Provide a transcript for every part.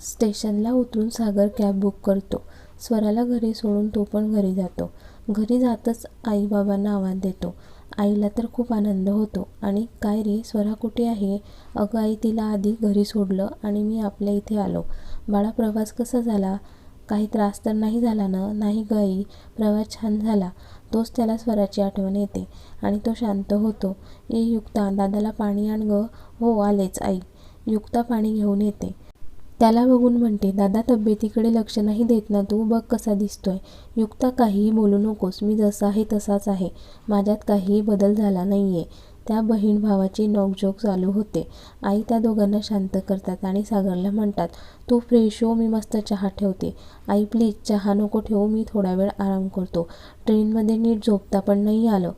स्टेशनला उतरून सागर cab book करतो. स्वराला घरी सोडून तो पण घरी जातो. घरी जातच आईबाबांना आवाज देतो. आईला तर खूप आनंद होतो. आणि काय रे स्वरा कुठे आहे? अगं आई तिला आधी घरी सोडलं आणि मी आपल्या इथे आलो. बाळा प्रवास कसा झाला? काही त्रास तर नाही झाला ना? नाही गाई आई प्रवास छान झाला. तोच त्याला स्वराची आठवण येते. आणि तो शांत होतो. ए युक्ता दादाला पाणी आण ग. हो आलेच आई. युक्ता पाणी घेऊन येते. त्याला बघून म्हणते दादा तब्येतीकडे लक्ष नाही देत ना तू? बघ कसा दिसतोय. युक्ता काहीही बोलू नकोस. मी जसा आहे तसाच आहे. माझ्यात काहीही बदल झाला नाहीये. त्या बहीण भावाची नोकझोक चालू होते. आई त्या दोघांना शांत करतात आणि सागरला म्हणतात तू फ्रेश हो मी मस्त चहा ठेवते. आई प्लीज चहा नको ठेवू. मी थोडा वेळ आराम करतो. ट्रेनमध्ये नीट झोपता पण नाही आलं.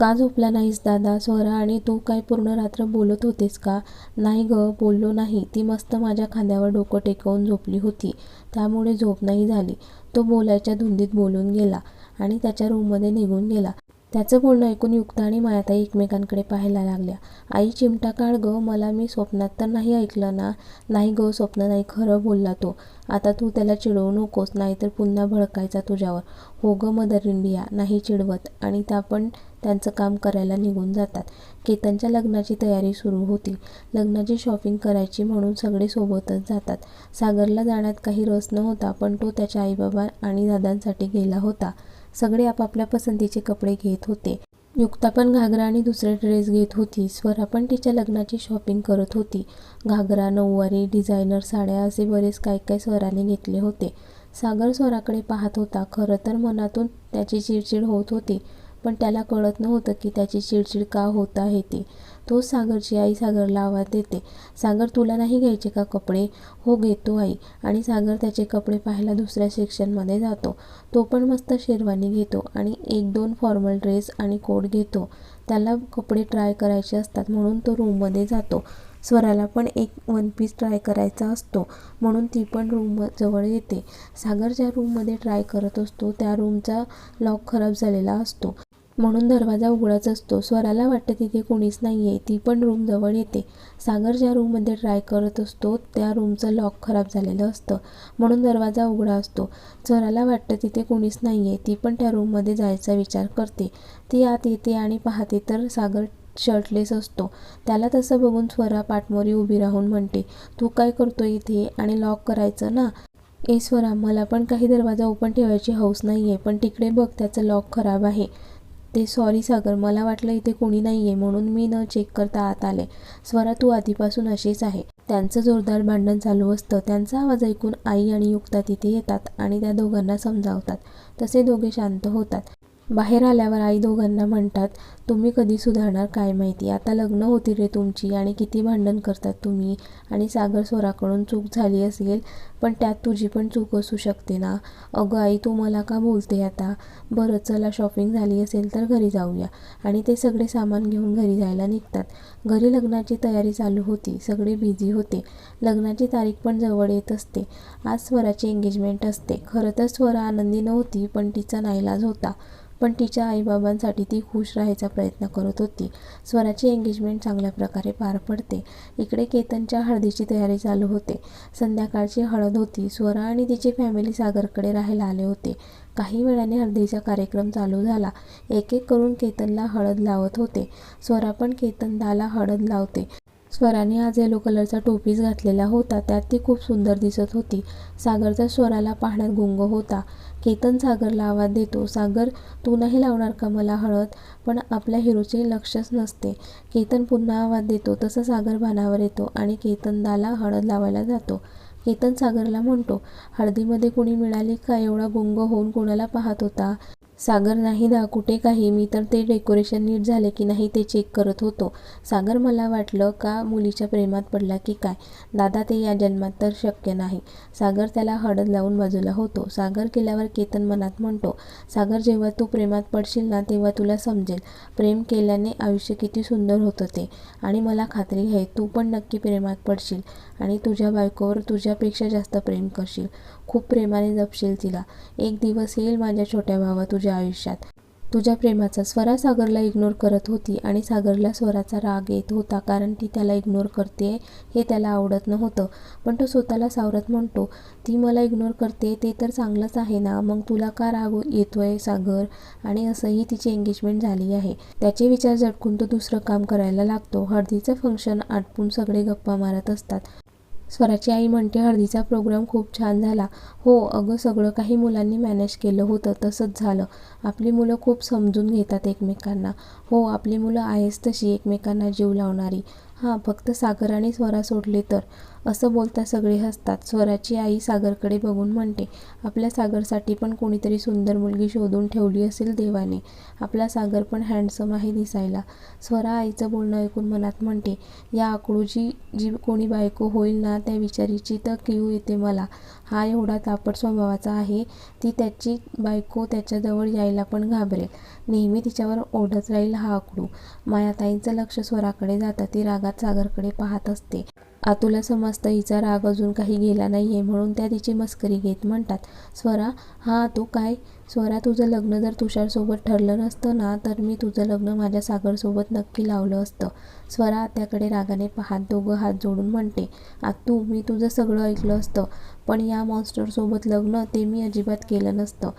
का झोपला नाहीस दादा? स्वरा आणि तू काय पूर्ण रात्र बोलत होतेस का? नाही ग बोललो नाही. ती मस्त माझ्या खांद्यावर डोकं टेकवून झोपली होती. त्यामुळे झोप नाही झाली. तो बोलायच्या धुंदीत बोलून गेला आणि त्याच्या रूममध्ये निघून गेला. त्याचं बोलणं ऐकून युक्ता आणि मायाताई एकमेकांकडे पाहायला लागल्या. आई चिमटा काढ ग मला मी स्वप्नात तर नाही ऐकलं ना. नाही ग स्वप्न नाही खरं बोलला तो. आता तू त्याला चिडवू नकोस नाहीतर पुन्हा भडकायचा तुझ्यावर. हो ग मदर इंडिया नाही चिडवत. आणि त्या पण त्यांचं काम करायला निघून जातात. केतनच्या लग्नाची तयारी सुरू होती. लग्नाची शॉपिंग करायची म्हणून सगळे सोबतच जातात. सागरला जाण्यात काही रस नव्हता पण तो त्याच्या आईबाबा आणि दादांसाठी गेला होता. सगळे आपापल्या पसंतीचे कपडे घेत होते. युक्ता पण घागरा आणि दुसरे ड्रेस घेत होती. स्वरा पण तिच्या लग्नाची शॉपिंग करत होती. घागरा नऊवारी डिझायनर साड्या असे बरेच काय काय स्वराने घेतले होते. सागर स्वराकडे पाहत होता. खरं तर मनातून त्याची चिडचिड होत होती पण त्याला कळत नव्हतं की त्याची चिडचिड का होत आहे ती. तो सागरची आई सागरला आवाज देते. सागर तुला नाही घ्यायचे का कपडे? हो घेतो आई. आणि सागर त्याचे कपडे पाहायला दुसऱ्या सेक्शनमध्ये जातो. तो पण मस्त शेरवानी घेतो आणि एक दोन फॉर्मल ड्रेस आणि कोट घेतो. त्याला कपडे ट्राय करायचे असतात म्हणून तो रूममध्ये जातो. स्वराला पण एक वन पीस ट्राय करायचा असतो म्हणून ती पण रूम जवळ येते. सागर ज्या रूममध्ये ट्राय करत असतो त्या रूमचा लॉक खराब झालेला असतो. म्हणून दरवाजा उघडाच असतो. स्वराला वाटतं तिथे कोणीच नाही आहे ती पण रूम जवळ येते. सागर ज्या रूममध्ये ट्राय करत असतो त्या रूमचं लॉक खराब झालेलं असतं. म्हणून दरवाजा उघडा असतो. स्वराला वाटतं तिथे कोणीच नाही आहे ती पण त्या रूममध्ये जायचा विचार करते. ती आत येते आणि पाहते तर सागर शर्टलेस असतो. त्याला तसं बघून स्वरा पाठमोरी उभी राहून म्हणते तू काय करतो इथे? आणि लॉक करायचं ना? ए स्वरा मला पण काही दरवाजा ओपन ठेवायची हौस नाही आहे पण तिकडे बघ त्याचं लॉक खराब आहे. ते सॉरी सागर मला वाटलं इथे कोणी नाही आहे म्हणून मी न चेक करता आत आले. स्वरा तू आधीपासून अशीच आहे. त्यांचं जोरदार भांडण चालू असतं. त्यांचा आवाज ऐकून आई आणि युक्ता तिथे येतात आणि त्या दोघांना समजावतात. तसे दोघे शांत होतात. बाहेर आल्यावर आई दोघांना म्हणतात तुम्ही कधी सुधारणार काय माहिती? आता लग्न होती रे तुमची आणि किती भांडण करतात तुम्ही? आणि सागर स्वराकडून चूक झाली असेल पण त्यात तुझी पण चूक असू शकते ना. अगं आई तू मला का बोलते आता? बरं चला शॉपिंग झाली असेल तर घरी जाऊया. आणि ते सगळे सामान घेऊन घरी जायला निघतात. घरी लग्नाची तयारी चालू होती. सगळे बिझी होते. लग्नाची तारीख पण जवळ येत असते. आज स्वराची एंगेजमेंट असते. खरं तर स्वरा आनंदी नव्हती पण तिचा नाईलाज होता. पण तिच्या आईबाबांसाठी ती खुश राहायचा प्रयत्न करत होती. स्वराची एंगेजमेंट चांगल्या प्रकारे पार पडते. इकडे केतनच्या हळदीची तयारी चालू होते. संध्याकाळची हळद होती. स्वरा आणि तिची फॅमिली सागरकडे राहायला आले होते. काही वेळाने हळदीचा कार्यक्रम चालू झाला. एक एक करून केतनला हळद लावत होते. स्वरा पण केतनदाला हळद लावते. स्वराने आज येलो कलरचा टोपीस घातलेला होता. त्यात ती खूप सुंदर दिसत होती. सागरचा स्वराला पाहण्यात गुंग होता. केतन सागरला आवाज देतो सागर तू नाही लावणार का मला हळद? पण आपल्या हिरोचे लक्षच नसते. केतन पुन्हा आवाज देतो. तसं सागर भानावर येतो आणि केतनदाला हळद लावायला जातो. केतन सागरला म्हणतो हळदीमध्ये कुणी मिळाली का? एवढा गुंग होऊन कोणाला पाहत होता? सागर नाही दा कुठे काही? मी तर ते डेकोरेशन नीट झाले की नाही ते चेक करत होतो. सागर मला वाटलं का मुलीच्या प्रेमात पडला की काय? दादा ते या जन्मात तर शक्य नाही. सागर त्याला हळद लावून बाजूला होतो. सागर केल्यावर केतन मनात म्हणतो सागर जेव्हा तू प्रेमात पडशील ना तेव्हा तुला समजेल. प्रेम केल्याने आयुष्य किती सुंदर होतं ते. आणि मला खात्री आहे तू पण नक्की प्रेमात पडशील. आणि तुझ्या बायकोवर तुझ्यापेक्षा जास्त प्रेम करशील. खूप प्रेमाने जपशील तिला. एक दिवस येईल माझ्या छोट्या भावा तुझ्या आयुष्यात. तुझ्या प्रेमाचा स्वरा सागरला इग्नोर करत होती आणि सागरला स्वराचा राग येत होता कारण ती त्याला इग्नोर करते हे त्याला आवडत नव्हतं. पण तो स्वतःला सावरत म्हणतो ती मला इग्नोर करते ते तर चांगलंच आहे ना मग तुला का राग येतोय सागर? आणि असंही तिची एंगेजमेंट झाली आहे. त्याचे विचार झटकून तो दुसरं काम करायला लागतो. हळदीचं फंक्शन आटपून सगळे गप्पा मारत असतात. स्वराची आई म्हणते हळदीचा प्रोग्राम खूप छान झाला. हो अगं सगळं काही मुलांनी मॅनेज केलं होतं तसंच झालं. आपली मुलं खूप समजून घेतात एकमेकांना. हो आपली मुलं आहेच तशी एकमेकांना जीव लावणारी. हां फक्त सागराने स्वरा सोडले तर. असं बोलता सगळे हसतात. स्वराची आई सागरकडे बघून म्हणते आपल्या सागरसाठी पण कोणीतरी सुंदर मुलगी शोधून ठेवली असेल देवाने. आपला सागर पण हँडसम आहे दिसायला. स्वरा आईचं बोलणं ऐकून मनात म्हणते या आकडूची जी कोणी बायको होईल ना त्या विचारीची तर किव येते मला. हा एवढा तापट स्वभावाचा आहे ती त्याची बायको त्याच्याजवळ यायला पण घाबरेल. नेहमी तिच्यावर ओढत राहील हा आकडू. मायाताईंचं लक्ष स्वराकडे जातं ती रागात सागरकडे पाहत असते. आतूला समजतं हिचा राग अजून काही गेला नाही आहे म्हणून त्या तिची मस्करी घेत म्हणतात स्वरा हा तू काय स्वरा तुझं लग्न जर तुषारसोबत ठरलं नसतं ना तर मी तुझं लग्न माझ्या सागरसोबत नक्की लावलं असतं. स्वरा आत्याकडे रागाने पाहत दोघं हात जोडून म्हणते आतू मी तुझं सगळं ऐकलं असतं पण या मॉन्स्टरसोबत लग्न ते मी अजिबात केलं नसतं.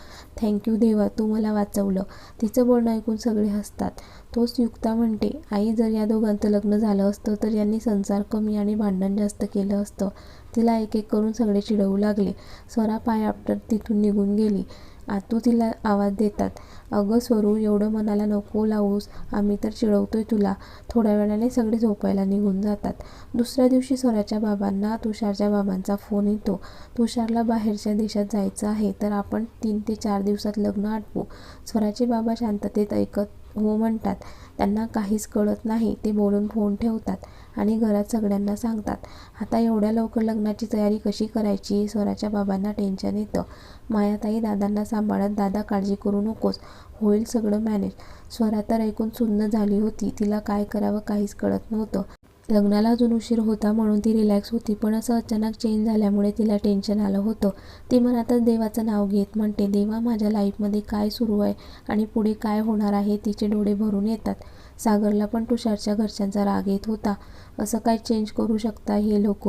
थँक्यू देवा तू मला वाचवलं. तिचं बोलणं ऐकून सगळे हसतात. तोच युक्ता म्हणते आई जर या दोघांचं लग्न झालं असतं तर यांनी संसार कमी आणि भांडण जास्त केलं असतं. तिला एक एक करून सगळे चिडवू लागले. स्वरा पाय आपटत तिथून निघून गेली. आतू तिला आवाज देतात. अगं स्वरू एवढं मनाला नको लावूस. आम्ही तर चिडवतोय तुला. थोड्या वेळाने सगळे झोपायला निघून जातात. दुसऱ्या दिवशी स्वराच्या बाबांना तुषारच्या बाबांचा फोन येतो. तुषारला बाहेरच्या देशात जायचं आहे तर आपण तीन ते चार दिवसात लग्न आटवू स्वराचे बाबा शांततेत ऐकत हो म्हणतात. त्यांना काहीच कळत नाही ते बोलून फोन ठेवतात आणि घरात सगळ्यांना सांगतात. आता एवढ्या लवकर लग्नाची तयारी कशी करायची? स्वराच्या बाबांना टेन्शन येतं. मायाताई दादांना सांभाळत दादा काळजी करू नकोस. होईल सगळं मॅनेज. स्वरा तर ऐकून सुन्न झाली होती. तिला काय करावं काहीच कळत नव्हतं. लग्नाला अजून उशीर होता म्हणून ती रिलॅक्स होती. पण असं अचानक चेंज झाल्यामुळे तिला टेन्शन आलं होतं. ती मनातच देवाचं नाव घेत म्हणते. देवा माझ्या लाईफमध्ये काय सुरू आहे आणि पुढे काय होणार आहे तिचे डोळे भरून येतात. सागरला पण तुषारच्या घरच्यांचा राग येत होता. असं काय चेंज करू शकता हे लोक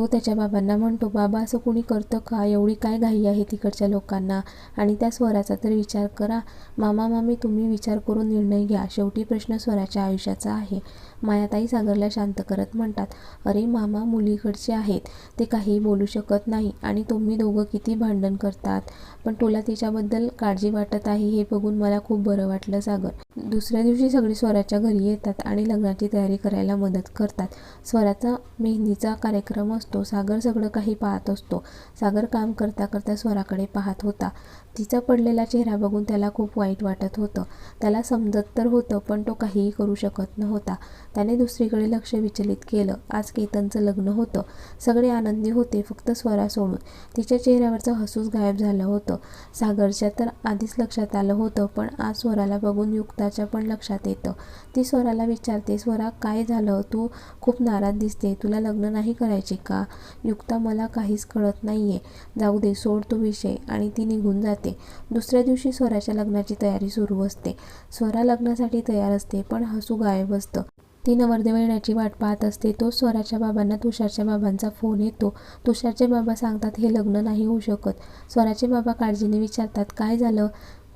तो त्याच्या बाबांना म्हणतो बाबा असं कोणी करतं का? एवढी काय घाई आहे तिकडच्या लोकांना? आणि त्या स्वराचा तर विचार करा. मामा मामी तुम्ही विचार करून निर्णय घ्या. शेवटी प्रश्न स्वराच्या आयुष्याचा आहे. मायाताई सागरला शांत करत म्हणतात अरे मामा मुलीकडचे आहेत. ते काहीही बोलू शकत नाही आणि तुम्ही दोघं किती भांडण करतात. पण तुला तिच्याबद्दल काळजी वाटत आहे हे बघून मला खूप बरं वाटलं सागर. दुसऱ्या दिवशी सगळी स्वराच्या घरी येतात आणि लग्नाची तयारी करायला मदत करतात. स्वराचा मेहंदीचा कार्यक्रम असतो. सागर सगळं काही पाहत असतो. सागर काम करता करता स्वराकडे पाहत होता. तिचा पडलेला चेहरा बघून त्याला खूप वाईट वाटत होतं. त्याला समजत तर होतं पण तो काहीही करू शकत नव्हता. त्याने दुसरीकडे लक्ष विचलित केलं. आज केतनचं लग्न होतं. सगळे आनंदी होते फक्त स्वरा सोडून. तिच्या चेहऱ्यावरचं हसूस गायब झालं होतं. सागरच्या तर आधीच लक्षात आलं होतं पण आज स्वराला बघून युक्ताच्या पण लक्षात येतं. ती स्वराला विचारते स्वरा काय झालं? तू खूप नाराज दिसते. तुला लग्न नाही करायचे का युक्ता मला काहीच कळत नाही आहे जाऊ दे सोड तो विषय. आणि ती निघून जाते. दुसऱ्या दिवशी स्वराच्या लग्नाची तयारी सुरू असते. स्वरा लग्नासाठी तयार असते पण हसू गायब असतं. ती नवरदेव येण्याची वाट पाहत असते. तो स्वराच्या बाबांना तुषारच्या बाबांचा फोन येतो. तुषारचे बाबा सांगतात हे लग्न नाही होऊ शकत. स्वराचे बाबा काळजीने विचारतात काय झालं?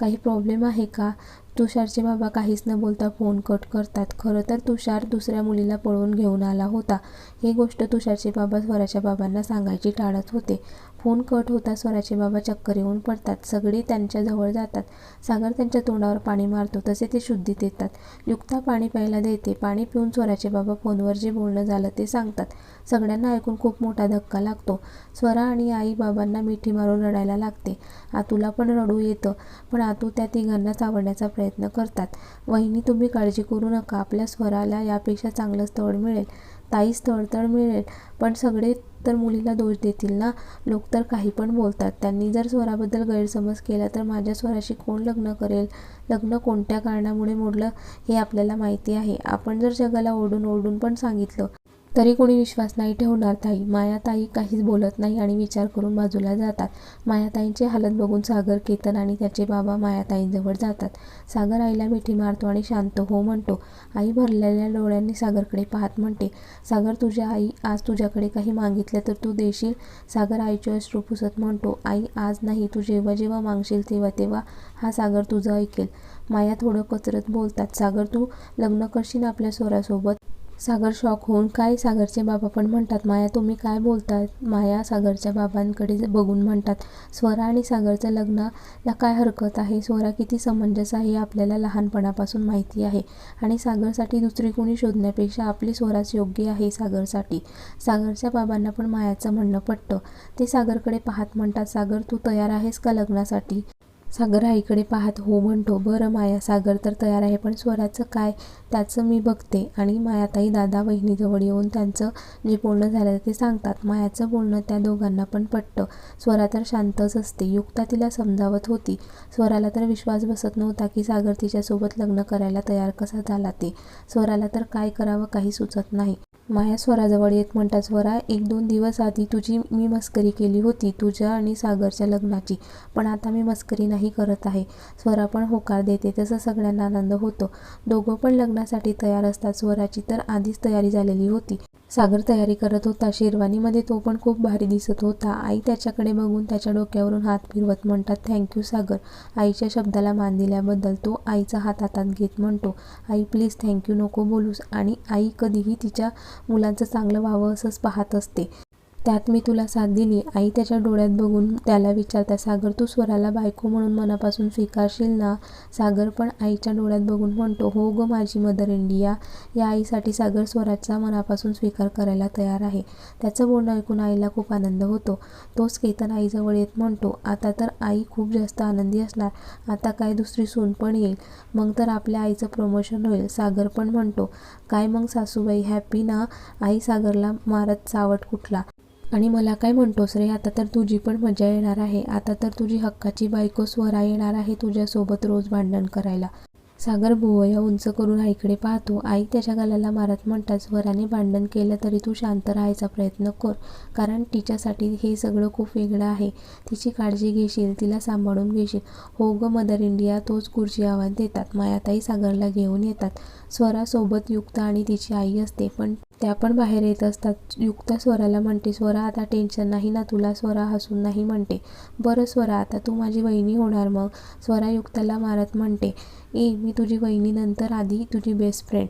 काही प्रॉब्लेम आहे का? तुषारचे बाबा काहीच न बोलता फोन कट करतात. खरं तर तुषार दुसऱ्या मुलीला पळवून घेऊन आला होता. ही गोष्ट तुषारचे बाबा स्वराच्या बाबांना सांगायची टाळत होते. फोन कट होता स्वराचे बाबा चक्कर येऊन पडतात. सगळे त्यांच्याजवळ जातात. सागर त्यांच्या तोंडावर पाणी मारतो. तसे ते शुद्धीत येतात. युक्ता पाणी प्यायला देते. पाणी पिऊन स्वराचे बाबा फोनवर जे बोलणं झालं ते सांगतात. सगळ्यांना ऐकून खूप मोठा धक्का लागतो. स्वरा आणि आई बाबांना मिठी मारून रडायला लागते. आतूला पण रडू येतं पण आतू त्या तिघांना चावडण्याचा प्रयत्न करतात. वहिनी तुम्ही काळजी करू नका. आपल्या स्वराला यापेक्षा चांगलं स्थळ मिळेल. ताई स्थळ तर मिळेल पण सगळे तर मुलीला दोष देतील ना? लोक तर काही पण बोलतात. त्यांनी जर स्वराबद्दल गैरसमज केला तर माझ्या स्वराशी कोण लग्न करेल? लग्न कोणत्या कारणामुळे मोडलं हे आपल्याला माहिती आहे. आपण जर जगाला ओढून ओढून पण सांगितलं तरी कोणी विश्वास नाही ठेवणार ताई. मायाताई काहीच बोलत नाही आणि विचार करून बाजूला जातात. मायाताईंची हालत बघून सागर केतन आणि त्याचे बाबा मायाताईंजवळ जातात. सागर आईला मिठी मारतो आणि शांत हो म्हणतो. आई भरलेल्या डोळ्यांनी सागरकडे पाहत म्हणते सागर तुझ्या आई आज तुझ्याकडे काही मागितलं तर तू देशील? सागर आईचे अश्रू पुसत म्हणतो आई आज नाही तू जेव्हा जेव्हा मागशील तेव्हा तेव्हा हा सागर तुझं ऐकेल. माया थोडं कचरत बोलतात सागर तू लग्न करशील आपल्या स्वरासोबत सागर शॉक होऊन काय सागरचे बाबा पण म्हणतात माया तुम्ही काय बोलतात माया सागरच्या बाबांकडे बघून म्हणतात स्वरा आणि सागरचं लग्नाला काय हरकत आहे? स्वरा किती समंजस आहे हे आपल्याला लहानपणापासून माहिती आहे आणि सागरसाठी दुसरी कोणी शोधण्यापेक्षा आपली स्वराच योग्य आहे सागरसाठी. सागरच्या बाबांना पण मायाचं म्हणणं पटतं. ते सागरकडे पाहत म्हणतात सागर तू तयार आहेस का लग्नासाठी? सागर आईकडे पाहत हो म्हणतो बरं माया सागर तर तयार आहे पण स्वराचं काय? त्याचं मी बघते. आणि मायाताई दादा वहिनीजवळ येऊन त्यांचं जे बोलणं झालं ते सांगतात. मायाचं बोलणं त्या दोघांना पण पटतं. स्वरा तर शांतच असते. युक्ता तिला समजावत होती. स्वराला तर विश्वास बसत नव्हता की सागर तिच्यासोबत लग्न करायला तयार कसा झाला ते. स्वराला तर काय करावं काही सुचत नाही. माया स्वराजवळ येत म्हणतात स्वरा एक दोन दिवस आधी तुझी मी मस्करी केली होती तुझ्या आणि सागरच्या लग्नाची. पण आता मी मस्करी नाही करत आहे. स्वरा पण होकार देते तसं सगळ्यांना आनंद होतो. दोघं पण लग्नासाठी तयार असतात. स्वराची तर आधीच तयारी झालेली होती. सागर तयारी करत होता. शेरवानीमध्ये तो पण खूप भारी दिसत होता. आई त्याच्याकडे बघून त्याच्या डोक्यावरून हात फिरवत म्हणतात थँक्यू सागर. आईच्या शब्दाला मान दिल्याबद्दल तो आईचा हात हातात घेत म्हणतो. आई प्लीज थँक्यू नको बोलूस. आणि आई कधीही तिच्या मुलांचं चांगलं व्हावं असंच पाहत असते. त्यात मी तुला साथ दिली. आई त्याच्या डोळ्यात बघून त्याला विचारता सागर तू स्वराला बायको म्हणून मनापासून स्वीकारशील ना? सागर पण आईच्या डोळ्यात बघून म्हणतो हो ग माझी मदर इंडिया या आईसाठी सागर स्वराचा मनापासून स्वीकार करायला तयार आहे. त्याचं बोलणं ऐकून आईला खूप आनंद होतो. तोच केतन आईजवळ येत म्हणतो आता तर आई खूप जास्त आनंदी असणार. आता काय दुसरी सून पण येईल. मग तर आपल्या आईचं प्रमोशन होईल. सागर पण म्हणतो काय मग सासूबाई? हॅपी ना? आई सागरला मारत चावट कुठला. आणि मला काय म्हणतोस रे? आता तर तुझी पण मजा येणार आहे. आता तर तुझी हक्काची बायको स्वरा येणार आहे तुझ्यासोबत रोज भांडण करायला. सागर भुवया उंच करून आईकडे पाहतो. आई त्याच्या गालाला मारत म्हणतात स्वराने भांडण केलं तरी तू शांत राहायचा प्रयत्न कर कारण तिच्यासाठी हे सगळं खूप वेगळं आहे. तिची काळजी घेशील तिला सांभाळून घेशील. हो ग मदर इंडिया तोच गुरुजी आवाज देतात. मायाताई सागरला घेऊन येतात. स्वरासोबत युक्त आणि तिची आई असते पण त्या पण बाहेर येत असतात. युक्त स्वराला म्हणते स्वरा आता टेन्शन नाही ना तुला स्वरा हसून नाही म्हणते. बरं स्वरा आता तू माझी वहिनी होणार मग स्वरा युक्ताला मारत म्हणते. ए मी तुझी वहिनी नंतर आधी तुझी बेस्ट फ्रेंड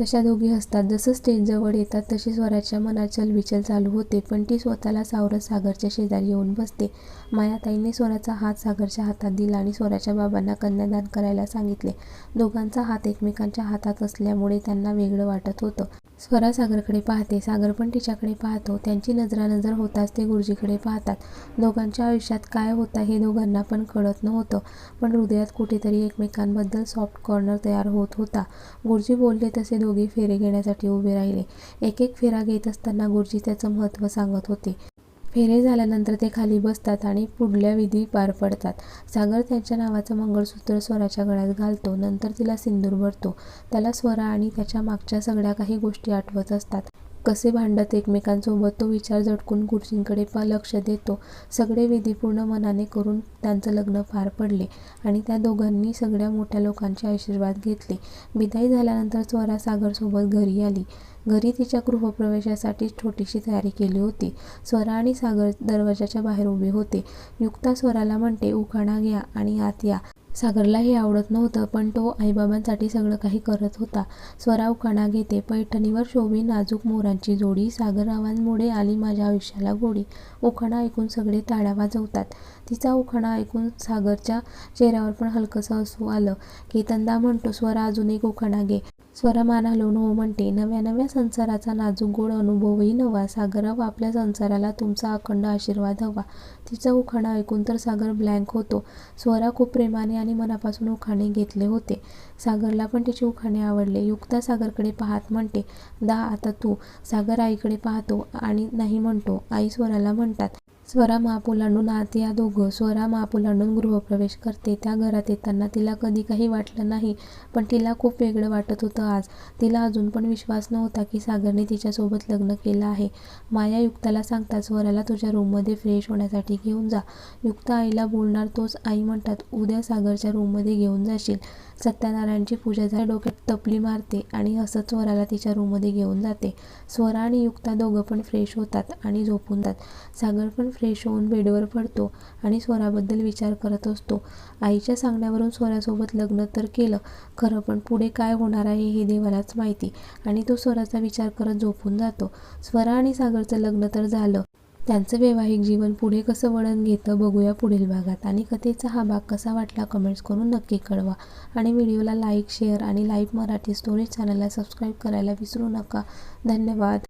तशा दोघी असतात जसं स्टेजजवळ येतात तशी स्वराच्या मनात चलबिचल चालू होते. पण ती स्वतःला सावरत सागरच्या शेजारी येऊन बसते. मायाताईने स्वराचा हात सागरच्या हातात दिला आणि स्वराच्या बाबांना कन्यादान करायला सांगितले. दोघांचा हात एकमेकांच्या हातात असल्यामुळे त्यांना वेगळं वाटत होतं. स्वरा सागरकडे पाहते. सागर पण तिच्याकडे पाहतो. त्यांची नजरानजर होताच ते गुरुजीकडे पाहतात. दोघांच्या आयुष्यात काय होतं हे दोघांना पण कळत नव्हतं. पण हृदयात कुठेतरी एकमेकांबद्दल सॉफ्ट कॉर्नर तयार होत होता. गुरुजी बोलले तसे दोघे फेरे घेण्यासाठी उभे राहिले. एक एक फेरा घेत असताना गुरुजी त्याचं महत्त्व सांगत होते. फेरे झाल्यानंतर ते खाली बसतात आणि पुढल्या विधी पार पडतात. सागर त्यांच्या नावाचं मंगळसूत्र स्वराच्या गळ्यात घालतो. नंतर तिला सिंदूर भरतो. त्याला स्वरा आणि त्याच्या मागच्या सगळ्या काही गोष्टी आठवत असतात. कसे भांडत एकमेकांसोबत तो विचार झटकून गुरुजींकडे प लक्ष देतो. सगळे विधी पूर्ण मनाने करून त्यांचं लग्न पार पडले आणि त्या दोघांनी सगळ्या मोठ्या लोकांचे आशीर्वाद घेतले. विदाई झाल्यानंतर स्वरा सागरसोबत घरी आली. घरी तिच्या गृहप्रवेशासाठी छोटीशी तयारी केली होती. स्वरा आणि सागर दरवाजाच्या बाहेर उभे होते. युक्ता स्वराला म्हणते उखाणा घ्या आणि आत या. सागरला हे आवडत नव्हतं पण तो आईबाबांसाठी सगळं काही करत होता. स्वरा उखाणा घेते पैठणीवर शोभी नाजूक मोरांची जोडी सागररावांमुळे आली माझ्या आयुष्याला गोडी. उखाणा ऐकून सगळे टाळ्या वाजवतात. तिचा उखाणा ऐकून सागरच्या चेहऱ्यावर पण हलकंसं हसू आलं. केतनदा म्हणतो स्वरा अजून एक उखाणा घे. स्वरा हो म्हणते नव्या नव्या संसाराचा नाजूक गोड अनुभवही नवा. सागर हवा आपल्या संसाराला तुमचा अखंड आशीर्वाद हवा. तिचा उखाणा ऐकून तर सागर ब्लँक होतो. स्वरा खूप प्रेमाने आणि मनापासून उखाणे घेतले होते. सागरला पण तिचे उखाणे आवडले. युक्ता सागरकडे पाहत म्हणते दा आता तू सागर आईकडे पाहतो आणि नाही म्हणतो आई स्वराला म्हणतात. स्वरा महापुलांडून आत या दोघं. स्वरा महापुलांडून गृहप्रवेश करते. त्या घरात येताना तिला कधी काही वाटलं नाही पण तिला खूप वेगळं वाटत होतं आज. तिला अजून पण विश्वास नव्हता की सागरने तिच्यासोबत लग्न केलं आहे. माया युक्ताला सांगतात स्वराला तुझ्या रूममध्ये फ्रेश होण्यासाठी घेऊन जा. युक्ता आईला बोलणार तोच आई म्हणतात उद्या सागरच्या रूममध्ये घेऊन जाशील. सत्यनारायणची पूजा झाली डोक्यात तपली मारते आणि हसत स्वराला तिच्या रूममध्ये घेऊन जाते. स्वरा आणि युक्ता दोघं पण फ्रेश होतात आणि झोपून जातात. सागर पण फ्रेश होऊन बेडवर पडतो आणि स्वराबद्दल विचार करत असतो. आईच्या सांगण्यावरून स्वरासोबत लग्न तर केलं खरं पण पुढे काय होणार आहे हे देवालाच माहिती. आणि तो स्वराचा विचार करत झोपून जातो. स्वरा आणि सागरचं लग्न तर झालं. त्यांचं वैवाहिक जीवन पुढे कसं वळण घेतं बघूया पुढील भागात. आणि कथेचा हा भाग कसा वाटला कमेंट्स करून नक्की कळवा. आणि व्हिडिओला लाईक शेअर आणि लाईव्ह मराठी स्टोरीज चॅनलला सबस्क्राईब करायला विसरू नका. धन्यवाद.